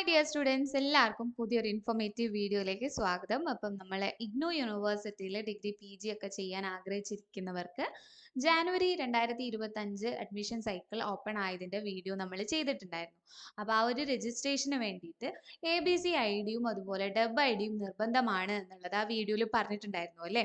Hi dear students എല്ലാവർക്കും പുതിയൊരു informative വീഡിയോയിലേക്ക് സ്വാഗതം. അപ്പം നമ്മൾ ഇഗ്നോ യൂണിവേഴ്സിറ്റിയിൽ ഡിഗ്രി പി ജി ഒക്കെ ചെയ്യാൻ ആഗ്രഹിച്ചിരിക്കുന്നവർക്ക് ജാനുവരി രണ്ടായിരത്തി ഇരുപത്തഞ്ച് അഡ്മിഷൻ സൈക്കിൾ ഓപ്പൺ ആയതിന്റെ വീഡിയോ നമ്മൾ ചെയ്തിട്ടുണ്ടായിരുന്നു. അപ്പോൾ ആ ഒരു രജിസ്ട്രേഷന് വേണ്ടിയിട്ട് എ ബി സി ഐ ഡിയും അതുപോലെ ഡബ് ഐ ഡിയും നിർബന്ധമാണ് എന്നുള്ളത് ആ വീഡിയോയിൽ പറഞ്ഞിട്ടുണ്ടായിരുന്നു അല്ലേ?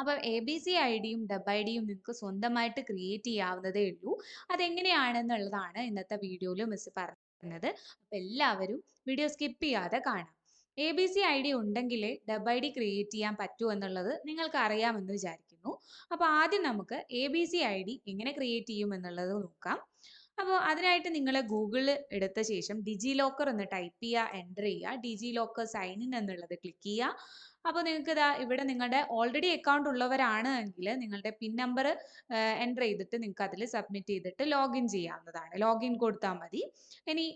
അപ്പം എ ബി സി ഐ ഡിയും ഡബ് ഐ ഡിയും നിങ്ങൾക്ക് സ്വന്തമായിട്ട് ക്രിയേറ്റ് ചെയ്യാവുന്നതേ ഉള്ളൂ. അതെങ്ങനെയാണെന്നുള്ളതാണ് ഇന്നത്തെ വീഡിയോയിൽ മിസ് പറഞ്ഞത്. അപ്പോൾ എല്ലാവരും വീഡിയോ സ്കിപ്പ് ചെയ്യാതെ കാണാം. A B C I D ഉണ്ടെങ്കിലേ ഡബ് ഐ ഡി ക്രിയേറ്റ് ചെയ്യാൻ പറ്റൂ എന്നുള്ളത് നിങ്ങൾക്ക് അറിയാമെന്ന് വിചാരിക്കുന്നു. അപ്പോൾ ആദ്യം നമുക്ക് A B C I D എങ്ങനെ ക്രിയേറ്റ് ചെയ്യും എന്നുള്ളത് നോക്കാം. അപ്പോൾ അതിനായിട്ട് നിങ്ങൾ ഗൂഗിളിൽ എടുത്ത ശേഷം ഡിജി ലോക്കർ എന്ന് ടൈപ്പ് ചെയ്യുക എന്റർ ചെയ്യുക ഡിജി ലോക്കർ സൈൻ ഇൻ എന്നുള്ളത് ക്ലിക്ക് ചെയ്യുക. അപ്പോൾ നിങ്ങൾക്ക് ഇതാ ഇവിടെ നിങ്ങളുടെ ഓൾറെഡി അക്കൗണ്ട് ഉള്ളവരാണ് എങ്കിൽ നിങ്ങളുടെ പിൻ നമ്പർ എന്റർ ചെയ്തിട്ട് നിങ്ങൾക്ക് അതിൽ സബ്മിറ്റ് ചെയ്തിട്ട് ലോഗിൻ ചെയ്യാവുന്നതാണ്. ലോഗിൻ കൊടുത്താൽ മതി. ഇനി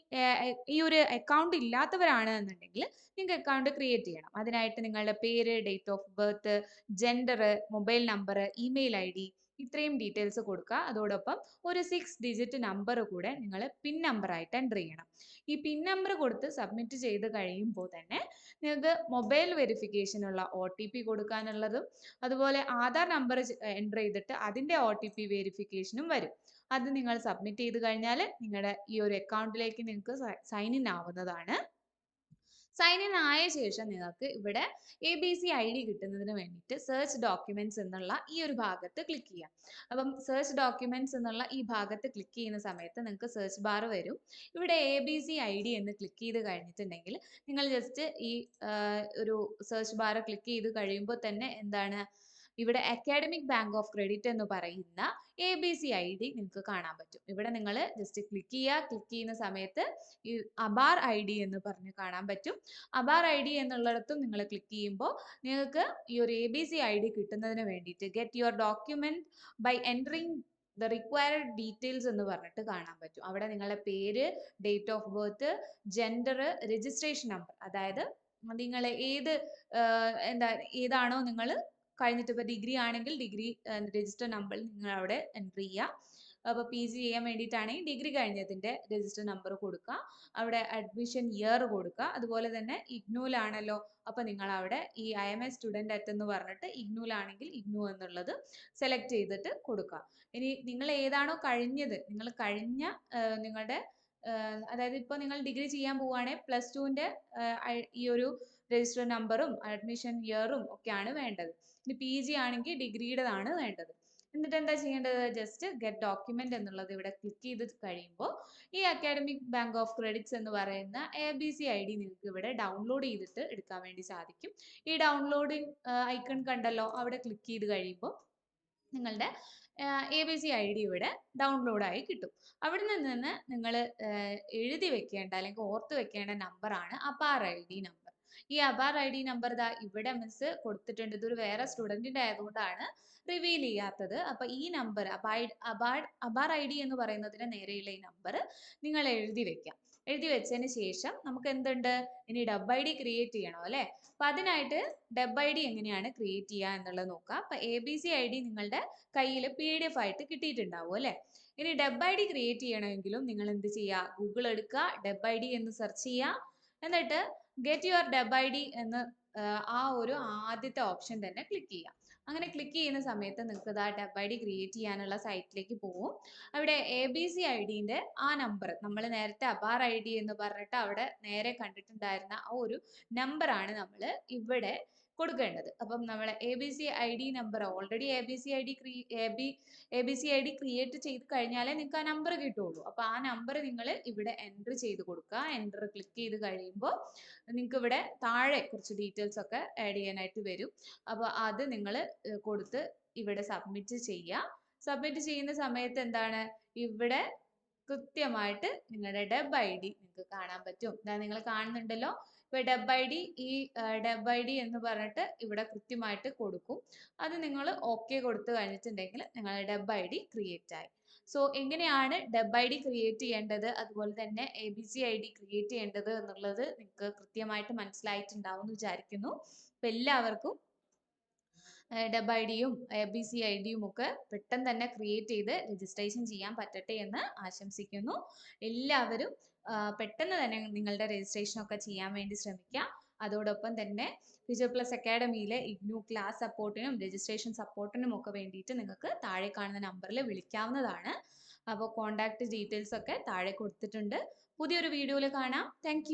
ഈ ഒരു അക്കൗണ്ട് ഇല്ലാത്തവരാണ് എന്നുണ്ടെങ്കിൽ നിങ്ങൾക്ക് അക്കൗണ്ട് ക്രിയേറ്റ് ചെയ്യണം. അതിനായിട്ട് നിങ്ങളുടെ പേര് date of birth gender mobile number email I ഇത്രയും ഡീറ്റെയിൽസ് കൊടുക്കുക. അതോടൊപ്പം ഒരു സിക്സ് ഡിജിറ്റ് നമ്പർ കൂടെ നിങ്ങൾ പിൻ നമ്പറായിട്ട് എന്റർ ചെയ്യണം. ഈ പിൻ നമ്പർ കൊടുത്ത് സബ്മിറ്റ് ചെയ്ത് കഴിയുമ്പോൾ തന്നെ നിങ്ങൾക്ക് മൊബൈൽ വെരിഫിക്കേഷനുള്ള ഒ ടി പി കൊടുക്കാനുള്ളതും അതുപോലെ ആധാർ നമ്പർ എന്റർ ചെയ്തിട്ട് അതിന്റെ ഒ ടി പി വെരിഫിക്കേഷനും വരും. അത് നിങ്ങൾ സബ്മിറ്റ് ചെയ്ത് കഴിഞ്ഞാൽ നിങ്ങളുടെ ഈ ഒരു അക്കൗണ്ടിലേക്ക് നിങ്ങൾക്ക് സൈൻ ഇൻ ആവുന്നതാണ്. സൈൻ ഇൻ ആയ ശേഷം നിങ്ങൾക്ക് ഇവിടെ A B C I D കിട്ടുന്നതിന് വേണ്ടിയിട്ട് സെർച്ച് ഡോക്യുമെന്റ്സ് എന്നുള്ള ഈ ഒരു ഭാഗത്ത് ക്ലിക്ക് ചെയ്യാം. അപ്പം സെർച്ച് ഡോക്യുമെന്റ്സ് എന്നുള്ള ഈ ഭാഗത്ത് ക്ലിക്ക് ചെയ്യുന്ന സമയത്ത് നിങ്ങൾക്ക് സെർച്ച് ബാർ വരും. ഇവിടെ A B C I D എന്ന് ക്ലിക്ക് ചെയ്ത് കഴിഞ്ഞിട്ടുണ്ടെങ്കിൽ നിങ്ങൾ ജസ്റ്റ് ഈ ഒരു സെർച്ച് ബാർ ക്ലിക്ക് ചെയ്ത് കഴിയുമ്പോൾ തന്നെ എന്താണ് ഇവിടെ അക്കാഡമിക് ബാങ്ക് ഓഫ് ക്രെഡിറ്റ് എന്ന് പറയുന്ന A B C I D നിങ്ങൾക്ക് കാണാൻ പറ്റും. ഇവിടെ നിങ്ങൾ ജസ്റ്റ് ക്ലിക്ക് ചെയ്യുക. ക്ലിക്ക് ചെയ്യുന്ന സമയത്ത് ഈ അബാർ ഐ ഡി എന്ന് പറഞ്ഞ് കാണാൻ പറ്റും. അബാർ ഐ ഡി എന്നുള്ളിടത്തും നിങ്ങൾ ക്ലിക്ക് ചെയ്യുമ്പോൾ നിങ്ങൾക്ക് ഈ ഒരു A B C I D കിട്ടുന്നതിന് വേണ്ടിയിട്ട് get your document by entering the required details എന്ന് പറഞ്ഞിട്ട് കാണാൻ പറ്റും. അവിടെ നിങ്ങളുടെ പേര് date of birth gender registration number അതായത് നിങ്ങൾ ഏത് എന്താ ഏതാണോ നിങ്ങൾ കഴിഞ്ഞിട്ട് ഇപ്പോൾ ഡിഗ്രി ആണെങ്കിൽ ഡിഗ്രി രജിസ്റ്റർ നമ്പർ നിങ്ങൾ അവിടെ എൻട്രി ചെയ്യുക അപ്പോൾ പി ജി ചെയ്യാൻ വേണ്ടിയിട്ടാണെങ്കിൽ ഡിഗ്രി കഴിഞ്ഞതിന്റെ രജിസ്റ്റർ നമ്പർ കൊടുക്കുക. അവിടെ അഡ്മിഷൻ ഇയർ കൊടുക്കുക. അതുപോലെ തന്നെ ഇഗ്നൂലാണല്ലോ അപ്പോൾ നിങ്ങൾ അവിടെ ഈ I am a student at എന്ന് പറഞ്ഞിട്ട് ഇഗ്നൂലാണെങ്കിൽ ഇഗ്നു എന്നുള്ളത് സെലക്ട് ചെയ്തിട്ട് കൊടുക്കുക. ഇനി നിങ്ങൾ ഏതാണോ കഴിഞ്ഞത് നിങ്ങൾ കഴിഞ്ഞ നിങ്ങളുടെ അതായത് ഇപ്പോൾ നിങ്ങൾ ഡിഗ്രി ചെയ്യാൻ പോവുകയാണെങ്കിൽ പ്ലസ് ടുവിന്റെ ഈ ഒരു രജിസ്റ്റർ നമ്പറും അഡ്മിഷൻ ഇയറും ഒക്കെയാണ് വേണ്ടത്. ഇനി പി ജി ആണെങ്കിൽ ഡിഗ്രിയുടേതാണ് വേണ്ടത്. എന്നിട്ട് എന്താ ചെയ്യേണ്ടത്? ജസ്റ്റ് ഗെറ്റ് ഡോക്യുമെന്റ് എന്നുള്ളത് ഇവിടെ ക്ലിക്ക് ചെയ്ത് കഴിയുമ്പോൾ ഈ അക്കാഡമിക് ബാങ്ക് ഓഫ് ക്രെഡിറ്റ്സ് എന്ന് പറയുന്ന A B C I D നിങ്ങൾക്ക് ഇവിടെ ഡൗൺലോഡ് ചെയ്തിട്ട് എടുക്കാൻ വേണ്ടി സാധിക്കും. ഈ ഡൗൺലോഡിങ് ഐക്കൺ കണ്ടല്ലോ? അവിടെ ക്ലിക്ക് ചെയ്ത് കഴിയുമ്പോൾ നിങ്ങളുടെ A B C I D ഇവിടെ ഡൗൺലോഡ് ആയി കിട്ടും. അവിടെ നിന്ന് നിങ്ങൾ എഴുതി വെക്കേണ്ട അല്ലെങ്കിൽ ഓർത്ത് വെക്കേണ്ട നമ്പറാണ് അപ്പാർ ഐ ഡി നമ്പർ ഈ അബാർ ഐ ഡി നമ്പർ ദാ ഇവിടെ മിസ് കൊടുത്തിട്ടുണ്ട്. ഇതൊരു വേറെ സ്റ്റുഡന്റിന്റെ ആയതുകൊണ്ടാണ് റിവീൽ ചെയ്യാത്തത്. അപ്പൊ ഈ number APAAR APAAR I D എന്ന് പറയുന്നതിന് നേരെയുള്ള ഈ നമ്പർ നിങ്ങൾ എഴുതി വെക്കാം. എഴുതി വെച്ചതിന് ശേഷം നമുക്ക് എന്തുണ്ട്? ഇനി ഡബ് ഐ ഡി ക്രിയേറ്റ് ചെയ്യണം അല്ലേ? അപ്പൊ അതിനായിട്ട് ഡബ് ഐ ഡി എങ്ങനെയാണ് ക്രിയേറ്റ് ചെയ്യുക എന്നുള്ളത് നോക്കാം. അപ്പൊ A B C I D നിങ്ങളുടെ കയ്യിൽ പി ഡി എഫ് ആയിട്ട് കിട്ടിയിട്ടുണ്ടാവും അല്ലേ? ഇനി ഡബ് ഐ ഡി ക്രിയേറ്റ് ചെയ്യണമെങ്കിലും നിങ്ങൾ എന്ത് ചെയ്യുക? ഗൂഗിൾ എടുക്കുക ഡബ് ഐ ഡി എന്ന് സെർച്ച് ചെയ്യുക. എന്നിട്ട് get your DEB I D എന്ന് ആ, ആ ഒരു ആദ്യത്തെ ഓപ്ഷൻ തന്നെ ക്ലിക്ക് ചെയ്യുക അങ്ങനെ ക്ലിക്ക് ചെയ്യുന്ന സമയത്ത് നിങ്ങൾക്ക് ഇതാ ഡബ് ഐ ഡി ക്രിയേറ്റ് ചെയ്യാനുള്ള സൈറ്റിലേക്ക് പോകും അവിടെ എ ബി സി ഐ ഡിന്റെ ആ നമ്പർ നമ്മൾ നേരത്തെ അബാർ ഐ ഡി എന്ന് പറഞ്ഞിട്ട് അവിടെ നേരെ കണ്ടിട്ടുണ്ടായിരുന്ന ആ ഒരു നമ്പറാണ് നമ്മൾ ഇവിടെ കൊടുക്കേണ്ടത്. അപ്പം നമ്മളെ A B C I D number already A B C I D ക്രീ A B A B C I D create ചെയ്ത് കഴിഞ്ഞാലേ നിങ്ങൾക്ക് ആ നമ്പർ കിട്ടുള്ളൂ. അപ്പോൾ ആ നമ്പർ നിങ്ങൾ ഇവിടെ എന്റർ ചെയ്ത് കൊടുക്കുക. എന്റർ ക്ലിക്ക് ചെയ്ത് കഴിയുമ്പോൾ നിങ്ങൾക്ക് ഇവിടെ താഴെ കുറച്ച് ഡീറ്റെയിൽസ് ഒക്കെ ആഡ് ചെയ്യാനായിട്ട് വരും. അപ്പോൾ അത് നിങ്ങൾ കൊടുത്ത് ഇവിടെ സബ്മിറ്റ് ചെയ്യുക. സബ്മിറ്റ് ചെയ്യുന്ന സമയത്ത് എന്താണ്? ഇവിടെ കൃത്യമായിട്ട് നിങ്ങളുടെ ഡെബ് ഐ ഡി നിങ്ങൾക്ക് കാണാൻ പറ്റും. ഇതാ നിങ്ങൾ കാണുന്നുണ്ടല്ലോ. ഇപ്പൊ ഡബ് ഐ ഡി ഈ ഡബ് ഐ ഡി എന്ന് പറഞ്ഞിട്ട് ഇവിടെ കൃത്യമായിട്ട് കൊടുക്കും. അത് നിങ്ങൾ ഓക്കെ കൊടുത്തു കഴിഞ്ഞിട്ടുണ്ടെങ്കിൽ നിങ്ങൾ ഡബ് ഐ ഡി ക്രിയേറ്റ് ആയി. സോ എങ്ങനെയാണ് ഡബ് ഐ ഡി ക്രിയേറ്റ് ചെയ്യേണ്ടത്? അതുപോലെ തന്നെ A B C I D create ചെയ്യേണ്ടത് എന്നുള്ളത് നിങ്ങൾക്ക് കൃത്യമായിട്ട് മനസ്സിലായിട്ടുണ്ടാവും എന്ന് വിചാരിക്കുന്നു. അപ്പൊ എല്ലാവർക്കും ഡബ് ഐ ഡിയും എ ബി സി ഐ ഡിയും ഒക്കെ പെട്ടെന്ന് തന്നെ ക്രിയേറ്റ് ചെയ്ത് രജിസ്ട്രേഷൻ ചെയ്യാൻ പറ്റട്ടെ എന്ന് ആശംസിക്കുന്നു. എല്ലാവരും പെട്ടെന്ന് തന്നെ നിങ്ങളുടെ രജിസ്ട്രേഷൻ ഒക്കെ ചെയ്യാൻ വേണ്ടി ശ്രമിക്കുക അതോടൊപ്പം തന്നെ ഫ്യൂച്ചർ പ്ലസ് അക്കാഡമിയിലെ ഇഗ്നു ക്ലാസ് സപ്പോർട്ടിനും രജിസ്ട്രേഷൻ സപ്പോർട്ടിനും ഒക്കെ വേണ്ടിയിട്ട് നിങ്ങൾക്ക് താഴെ കാണുന്ന നമ്പറിൽ വിളിക്കാവുന്നതാണ്. അപ്പോൾ കോൺടാക്ട് ഡീറ്റെയിൽസ് ഒക്കെ താഴെ കൊടുത്തിട്ടുണ്ട്. പുതിയൊരു വീഡിയോയിൽ കാണാം. താങ്ക്